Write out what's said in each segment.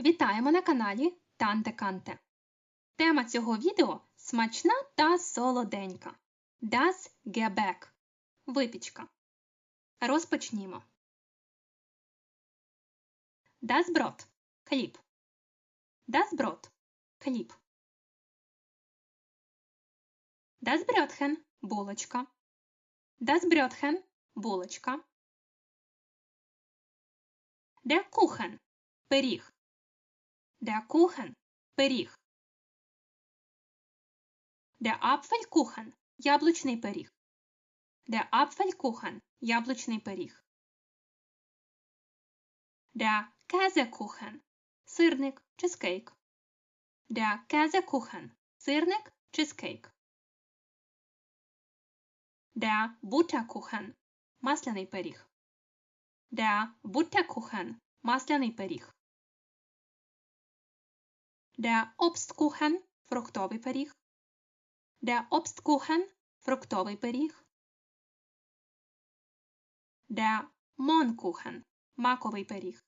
Вітаємо на каналі Танте Канте. Тема цього відео смачна та солоденька. Das Gebäck – випічка. Розпочнімо. Das Brot – хліб. Das Brot – хліб. Das Brötchen – булочка. Das Brötchen – булочка. Der Kuchen – пиріг. Der Kuchen – пиріг. Der Apfelkuchen – яблучний пиріг. Der Apfelkuchen – яблучний пиріг. Der Käsekuchen – сирник, чизкейк. Der Käsekuchen – сирник, чизкейк. Der Butterkuchen – масляний пиріг. Der Butterkuchen – масляний пиріг. Der Obstkuchen – фруктовий пиріг. Der Obstkuchen – фруктовий пиріг. Der Mohnkuchen – маковий пиріг.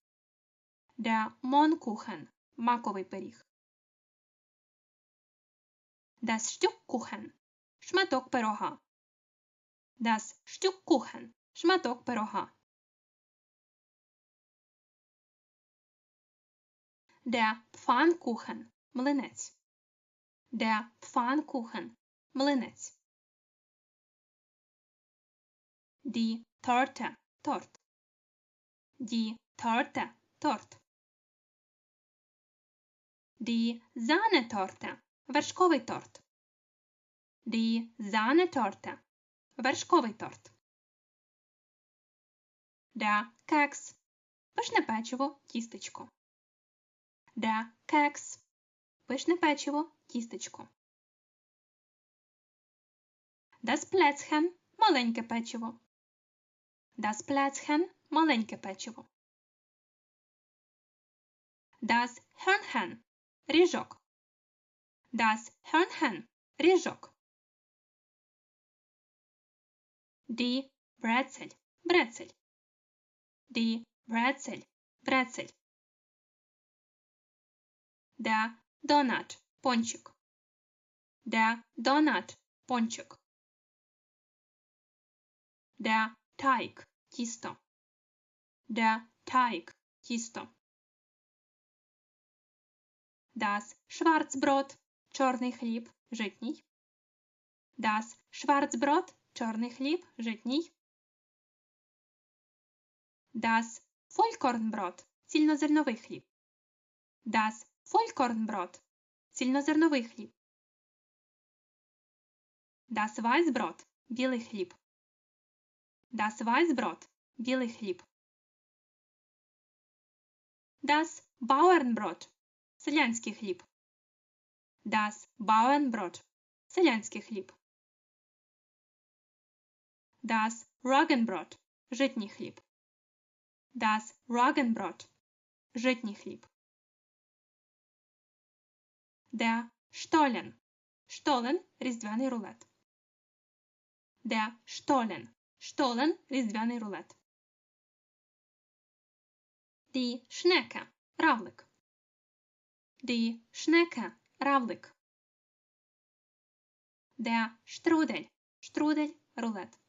Der Mohnkuchen – маковий пиріг. Das Stückkuchen – шматок пирога. Das Stückkuchen – шматок пирога. Der Pfannkuchen – млинець. Der Pfannkuchen – млинець. Die Torte – торт. Die Torte – торт. Die Sahnetorte – вершковий торт. Die Sahnetorte – вершковий торт. Der Keks – пишне печиво, тістечко. Der Keks – пишне печиво, тістечко. Das Plätzchen – маленьке печиво. Das Plätzchen – маленьке печиво. Das Hörnchen – ріжок. Das Hörnchen – ріжок. Die Brezel – брецель. Die Brezel – брецель. Der Donut – пончик. Der Donut – пончик. Der Teig – тісто. Der Teig – тісто. Das Schwarzbrot – чорний хліб, житній. Das Schwarzbrot – чорний хліб, житній. Das Vollkornbrot – цільнозерновий хліб. Das Vollkornbrot – цільнозерновий хліб. Weißbrot – білий хліб. Das Weißbrot – білий хліб. Das Bauernbrot – селянський хліб. Das Bauernbrot – селянський хліб. Das Roggenbrot – житній хліб. Das Roggenbrot – житній хліб. Der Stollen – штолен – різдвяний рулет. Der Stollen – штолен – різдвяний рулет. Die Schnecke – равлик. Die Schnecke – равлик. Der Strudel – штрудель – рулет.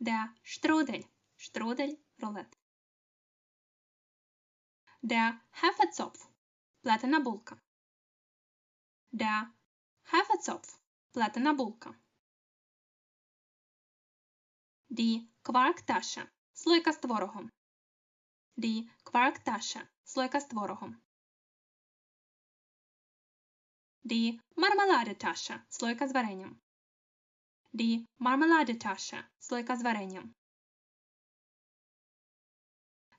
Der Strudel – штрудель – рулет. Der Hefezopf – плетена булка. Der Hefezopf – плетена булка. Die Quarktasche – слойка з творогом. Die Quarktasche – слойка з творогом. Die Marmeladetasche – слойка з варенням. Die Marmeladetasche – слойка з варенням.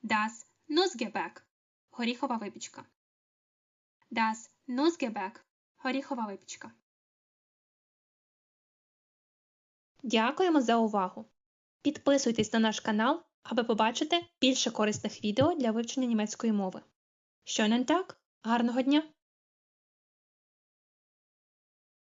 Das Nussgebäck – горіхова випічка. Das Nussgebäck – горіхова випічка. Дякуємо за увагу! Підписуйтесь на наш канал, аби побачити більше корисних відео для вивчення німецької мови. Schönen Tag! Гарного дня!